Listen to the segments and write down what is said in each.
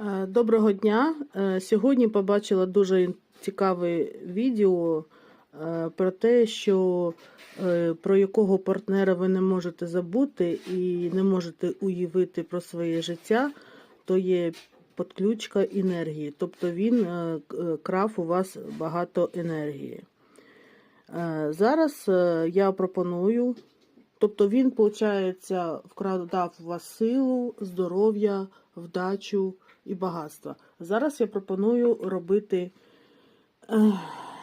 Е, Доброго дня. Е, Сьогодні побачила дуже цікаве відео е, про те, що про якого партнера ви не можете забути і не можете уявити про своє життя, то є подключка енергії. Тобто він крав у вас багато енергії. Зараз я пропоную, тобто він, виходить, вкрадав у вас силу, здоров'я, вдачу і багатство. Зараз я пропоную робити е,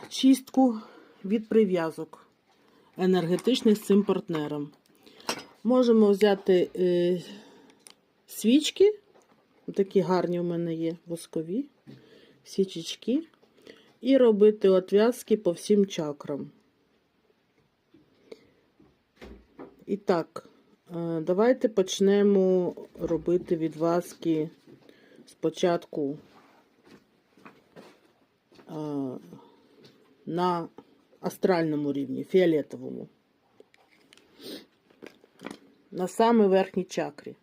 чистку від прив'язок енергетичних з цим партнером. Можемо взяти е, свічки, такі гарні у мене є воскові, свічечки, і робити отв'язки по всім чакрам. І так, е, давайте почнемо робити відвазки спочатку е, на астральному рівні, фіолетовому. На самій верхній чакрі.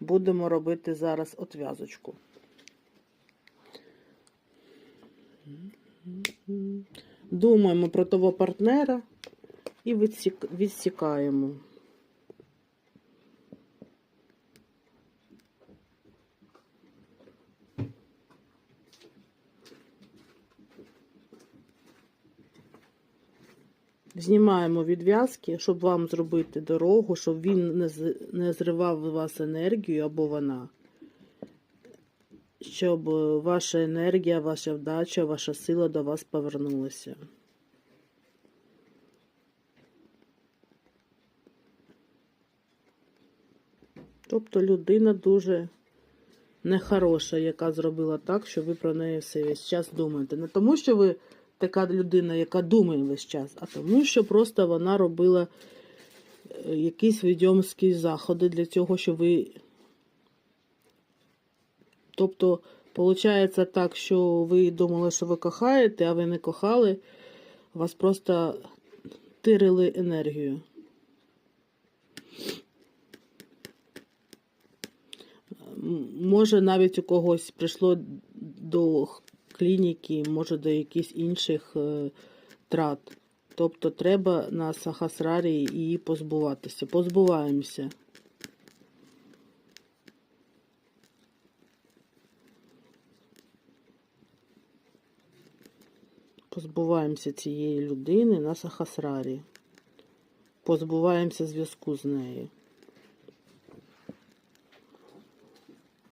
Будемо робити зараз отв'язочку. Думаємо про того партнера і відсікаємо. Знімаємо відв'язки, щоб вам зробити дорогу, щоб він не, зривав у вас енергію або вона. Щоб е, ваша енергія, ваша вдача, ваша сила до вас повернулася. Тобто людина дуже нехороша, яка зробила так, що ви про неї все весь час думаєте. Не тому, що ви така людина, яка думає весь час, а тому, що просто вона робила е, якісь відьомські заходи для цього, що ви. Тобто, виходить так, що ви думали, що ви кохаєте, а ви не кохали, вас просто тирили енергію. Може, навіть у когось прийшло до клініки, може до якихось інших е, трат. Тобто треба на Сахасрарі її позбуватися. Позбуваємося. Позбуваємося цієї людини на Сахасрарі. Позбуваємося зв'язку з нею.